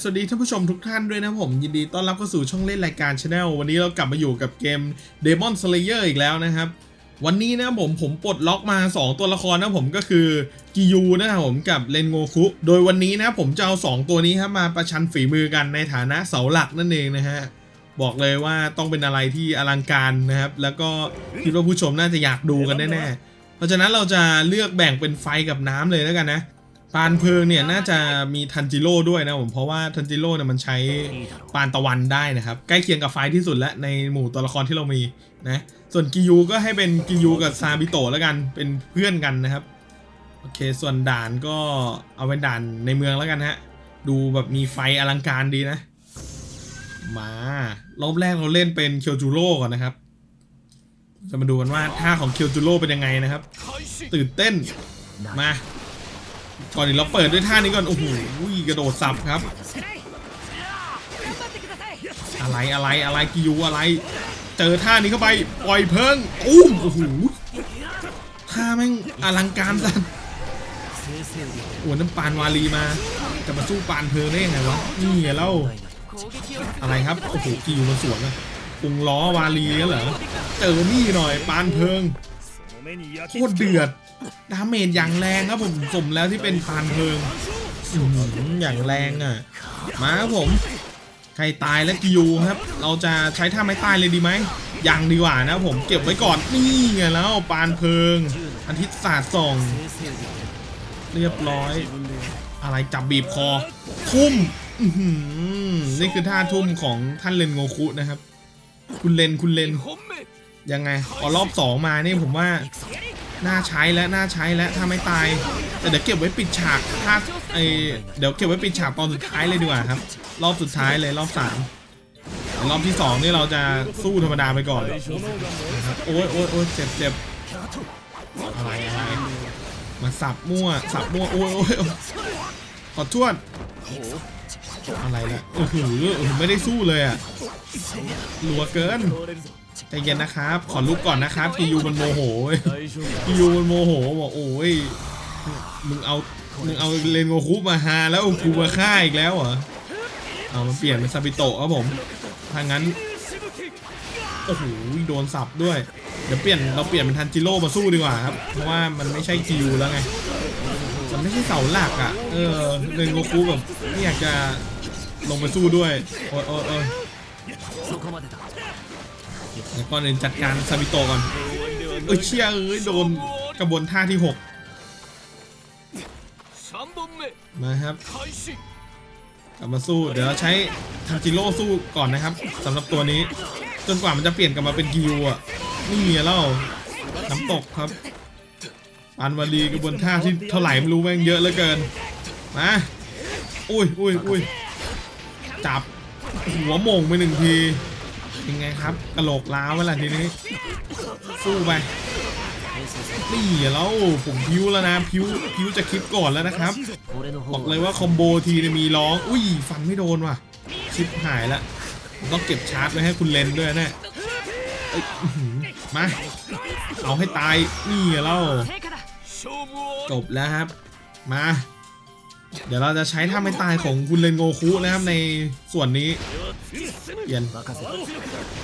สวัสดีท่านผู้ชมทุกท่านด้วยนะผม ยินดีต้อนรับเข้าสู่ช่องเล่นรายการ Channel วันนี้เรากลับมาอยู่กับเกม Demon Slayer อีกแล้วนะครับ วันนี้นะผมผมปลดล็อกมา 2 ตัวละครนะผมก็คือกิยูนะครับผมกับเรนโงคุ โดยวันนี้นะผมจะเอา 2 ตัวนี้ครับมาประชันฝีมือกันในฐานะเสาหลักนั่นเองนะฮะบอกเลยว่าต้องเป็นอะไรที่อลังการนะครับ แล้วก็คิดว่าผู้ชมน่าจะอยากดูกันแน่ๆเพราะฉะนั้นเราจะเลือกแบ่งเป็นไฟกับน้ำเลยแล้วกันนะ ปานเพลิงเนี่ยน่าจะมีทันจิโร่ด้วยนะผมเพราะว่าทันจิโร่เนี่ยมันใช้ปานตะวันได้นะครับ ใกล้เคียงกับไฟที่สุดแล้วในหมู่ตัวละครที่เรามีนะส่วนกิยูก็ให้เป็นกิยูกับซาบิโตะแล้วกันเป็นเพื่อนกันนะครับโอเคส่วนด่านก็เอาเป็นด่านในเมืองแล้วกันฮะดูแบบมีไฟอลังการดีนะ มารอบแรกเราเล่นเป็นเคียวจูโร่ก่อนนะครับจะมาดูกันว่าท่าของเคียวจูโร่เป็นยังไงนะครับ ตื่นเต้นมา ก่อนอื่นเราเปิดด้วยท่านี้ก่อน โอ้โหกระโดดสับครับ อะไรอะไรอะไรกิยูอะไร เจอท่านี้เข้าไป ปล่อยเพิ่งอุ้มโอ้โหท่าแม่งอลังการสัสโอ้น้ำปานวาลีมา จะมาสู้ปานเพลิงได้ยังไงวะ นี่เล่าอะไรครับ โอ้โหกิยูมันสวนอะปุงล้อวาลีแล้วเหรอ เจอนี่หน่อยปานเพลิง โคตรเดือดดาเมจอย่างแรงครับผมสมแล้วที่เป็นปานเพลิงอื้อหือย่างแรงอะ มาครับผม ใครตายและกิยูครับ เราจะใช้ท่าไม้ตายเลยดีไหมยังดีกว่านะผมเก็บไว้ก่อนนี่ไงแล้วปานเพลิงอาทิตย์ศาสตร์ส่อง เรียบร้อย อะไรจับบีบคอ ทุ่มอื้อหือนี่คือท่าทุ่มของท่านเลนโงคุนะครับ คุณเลนคุณเลน ยังไงอ๋อรอบสองมานี่ผมว่าน่าใช้แล้วน่าใช้แล้วถ้าไม่ตายแต่เดี๋ยวเก็บไว้ปิดฉากถ้าไอเดี๋ยวเก็บไว้ปิดฉากตอนสุดท้ายเลยดีกว่าครับ รอบสุดท้ายเลยรอบสามรอบที่สองนี่เราจะสู้ธรรมดาไปก่อนนะครับโอ้ยโอ้ยโอ้ยเจ็บเจ็บอะไรอะไรมาสับมั่วสับมั่วโอ้ยโอ้ยโอ้ยขอทวดอะไรนะโอ้โหโอ้โหไม่ได้สู้เลยอะหลัวเกิน ใจเย็นนะครับ ขอลุกก่อนนะครับกิยูมันโมโหเว้ยกิยูมันโมโหบอกโอ้ยมึงเอามึงเอาเลนโงคุมาหาแล้วเอากูมาฆ่าอีกแล้วเหรอเอามันเปลี่ยนเป็นซาบิโตะครับผมถ้างั้นโอ้โหโดนสับด้วยเดี๋ยวเปลี่ยนเราเปลี่ยนเป็นทันจิโร่มาสู้ดีกว่าครับเพราะว่ามันไม่ใช่กิยูแล้วไงมันไม่ใช่เสาหลักอะเออเลนโงคุแบบไม่อยากจะลงไปสู้ด้วยโอ้ยโอ้ย โอ้วก่อนอื่นจัดการซาบิโตก่อนเอ้ยเชี่ยเอ้ยโดนกระบวนท่าที่ 6 มาครับ กลับมาสู้ เดี๋ยวเราใช้ทันจิโร่สู้ก่อนนะครับสำหรับตัวนี้ จนกว่ามันจะเปลี่ยนกลับมาเป็นกิวอะนี่มีแล้วน้ำตกครับปานวาลีกระบวนท่าที่เท่าไหร่ไม่รู้แม่งเยอะเหลือเกิน มา อุ้ยอุ้ยอุ้ยจับหัวโมงไปหนึ่งที ยังไงครับกระโหลกล้าวเวลาทีนี้ สู้ไปนี่แล้วผมพิวแล้วนะพิวพิวจะคลิปก่อนแล้วนะครับบอกเลยว่าคอมโบทีนมีร้องอุ้ยฟันไม่โดนว่ะชิปหายละต้องเก็บชาร์จไว้ให้คุณเลนด้วยแน่มาเอาให้ตายนี่แล้วจบแล้วครับ มา เดี๋ยวเราจะใช้ท่าไม่ตายของคุณเลนโงคุนะครับในส่วนนี้ เย็น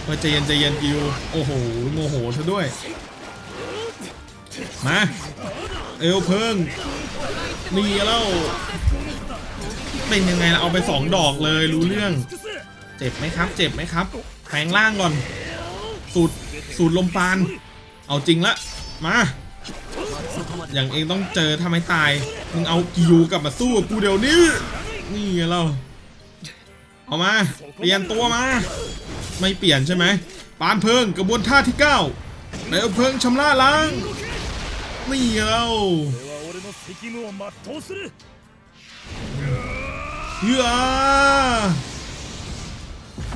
เฮ้ยใจเย็นใจเย็นกิวโอ้โหโมโหซะด้วย มา เอวเพิ่งนี่แล้วเป็นยังไงล่ะเอาไปสองดอกเลยรู้เรื่อง เจ็บไหมครับ เจ็บไหมครับแปลงร่างก่อน สูตรสูตรลมปาน เอาจริงละ มา อย่างเองต้องเจอถ้าไมตาย มึงเอากิวกลับมาสู้กับกูเดี๋ยวนี้ นี่ไงเรา เอามา เปลี่ยนตัวมา ไม่เปลี่ยนใช่ไหมปานเพิงกระบวนท่าที่9เปลวเพลิงชำระล้าง นี่ไงเราเฮือ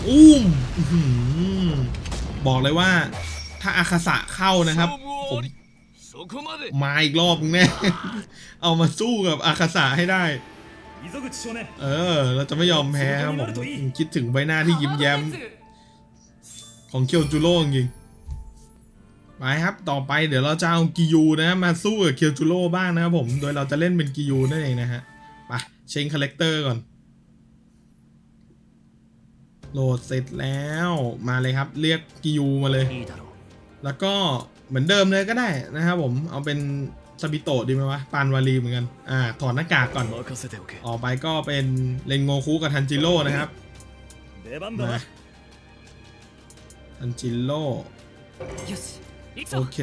อุ้มอื้อหือบอกเลยว่า ถ้าอาคาสะเข้านะครับผมมาอีกรอบนึงแน่ เอามาสู้กับอาคาสะให้ได้ เออ เราจะไม่ยอมแพ้ครับผมคิดถึงใบหน้าที่ยิ้มแย้ม ของเคียวจูโร่จริงไปครับ ต่อไปเดี๋ยวเราจะเอากิยูนะมาสู้กับเคียวจูโร่บ้างนะครับผม โดยเราจะเล่นเป็นกิยูนั่นเองนะฮะ ไปเชงคาแรคเตอร์ก่อน โหลดเสร็จแล้ว มาเลยครับ เรียกกิยูมาเลย แล้วก็เหมือนเดิมเลยก็ได้นะครับผม เอาเป็น ซาบิโตะดีไหมวะปานวารีเหมือนกันอ่าถอดหน้ากากก่อนออกไปก็เป็นเลนโงคุกับทันจิโร่นะครับมาทันจิโร่โอเค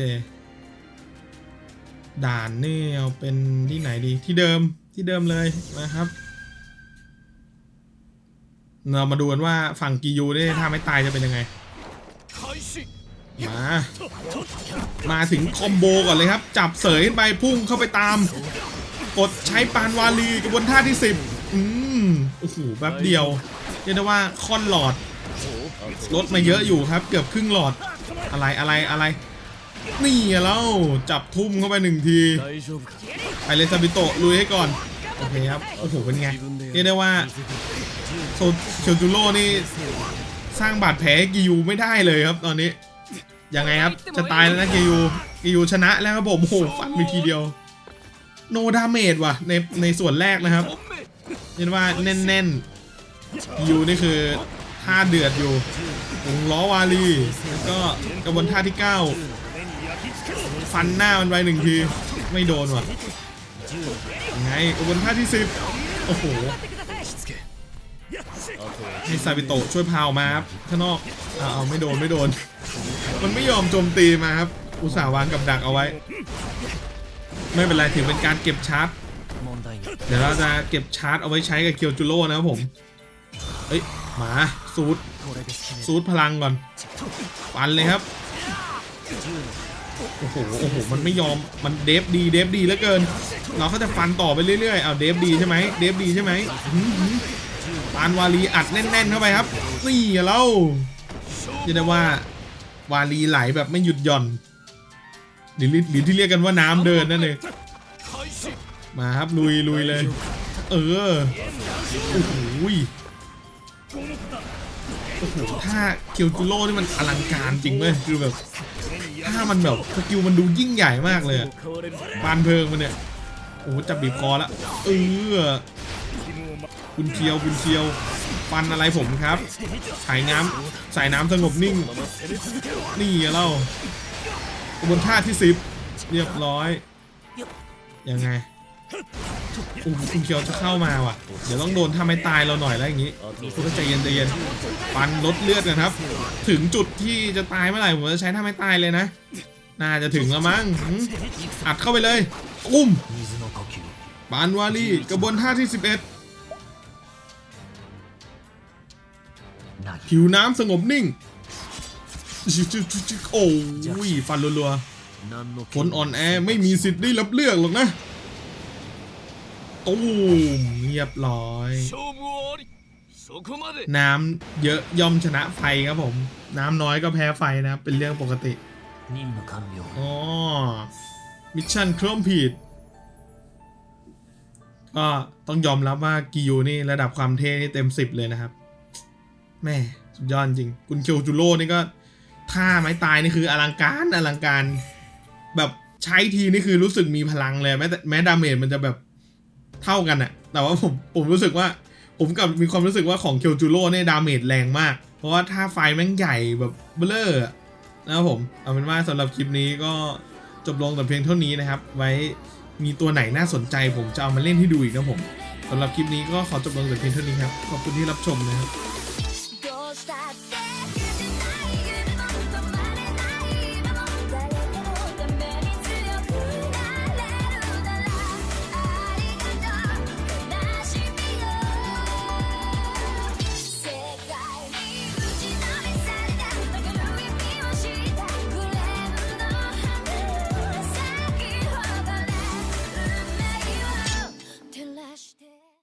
ด่านนี่เอาเป็นที่ไหนดีที่เดิมที่เดิมเลยนะครับเรามาดูกันว่าฝั่งกิยูนี่ยถ้าไม่ตายจะเป็นยังไงมา มาถึงคอมโบก่อนเลยครับ จับเสยขึ้นไปพุ่งเข้าไปตาม กดใช้ปานวาลีกระบนท่าที่ 10 อืมโอ้โหแป๊บเดียวเรียกได้ว่าค่อนหลอดลดมาเยอะอยู่ครับ เกือบครึ่งหลอดอะไรอะไรอะไร นี่แล้วจับทุ่มเข้าไปหนึ่งทีไปเลยซาบิโตะลุยให้ก่อน โอเคครับ โอ้โหเป็นไงเรียกได้ว่าโซจูโร่นี่ สร้างบาดแผลกิยูไม่ได้เลยครับตอนนี้ ยังไงครับ จะตายแล้วนะเกยูเกยูชนะแล้วครับผมโหฟันไปทีเดียว โนดาเมจว่ะในในส่วนแรกนะครับเห็นว่าแน่นๆยูนี่คือท่าเดือดอยู่วงล้อวาลีแล้วก็กระบวนท่าที่ 9 ฟันหน้ามันไปหนึ่งที ไม่โดนว่ะยังไงกระบวนท่าที่ 10 โอ้โห มีซาบิโตช่วยพาวมาครับข้างนอกเอาไม่โดนไม่โดน มันไม่ยอมโจมตีมาครับ อุตส่าห์วางกับดักเอาไว้ ไม่เป็นไรถือเป็นการเก็บชาร์จเดี๋ยวเราจะเก็บชาร์จเอาไว้ใช้กับเคียวจูโร่นะครับผมเอ้ยหมาสูตรสูตรพลังก่อนปันเลยครับโอ้โหโอ้โหมันไม่ยอมมันเดฟดีเดฟดีเหลือเกิน เราก็จะฟันต่อไปเรื่อยๆเอาเดฟดีใช่ไหมเดฟดีใช่ไหมานวาลีอัดแน่นๆเข้าไปครับนี่เราจะได้ว่าวาลีไหลแบบไม่หยุดหย่อนหรือหรือที่เรียกกันว่าน้ำเดินนั่นเองมาครับลุยลุยเลย เออโอ้โหโอ้ถ้าเคียวจูโร่นี่มันอลังการจริงไหมคือแบบถ้ามันแบบสกิลมันดูยิ่งใหญ่มากเลยบานเพลิงมันเนี่ยโอ้จับบีบคอแล้วเออ คุณเคียวคุณเคียวฟันอะไรผมครับ สายน้ำสายน้ำสงบนิ่ง นี่เล่ากระบวนท่าที่สิบเรียบร้อย ยังไงคุณเคียวจะเข้ามาว่ะ เดี๋ยวต้องโดนทำให้ตายเราหน่อยแล้วอย่างนี้คุณก็ใจเย็นใจเย็นฟันลดเลือดนะครับ ถึงจุดที่จะตายเมื่อไหร่ผมจะใช้ทำให้ตายเลยนะ น่าจะถึงแล้วมั้ง อัดเข้าไปเลย อุ้มปานวารีกระบวนท่าที่สิบเอ็ด ผิวน้ำสงบนิ่ง โอ้ยฟันรัวๆ คนอ่อนแอไม่มีสิทธิ์ได้รับเลือกหรอกนะตู้มเรียบร้อย น้ำเยอะย่อมชนะไฟครับผม น้ำน้อยก็แพ้ไฟนะ เป็นเรื่องปกติอ๋อมิชชั่นเครื่องผิดก็ต้องยอมรับว่ากิโยนี่ระดับความเท่นี่เต็ม 10 เลยนะครับ แม่สุดยอดจริง คุณเคียวจูโร่นี่ก็ท่าไม้ตายนี่คืออลังการอลังการ แบบใช้ทีนี่คือรู้สึกมีพลังเลยแม้แต่แม้ดาเมจมันจะแบบเท่ากันอะแต่ว่าผมผมรู้สึกว่า ผมกับมีความรู้สึกว่าของเคียวจูโร่เนี่ยดาเมจแรงมาก เพราะว่าท่าไฟแม่งใหญ่แบบเบลอนะครับผมเอาเป็นว่าสำหรับคลิปนี้ก็จบลงแต่เพียงเท่านี้นะครับ ไว้มีตัวไหนน่าสนใจ ผมจะเอามาเล่นให้ดูอีกนะผมสำหรับคลิปนี้ก็ขอจบลงแต่เพียงเท่านี้ครับ ขอบคุณที่รับชมนะครับ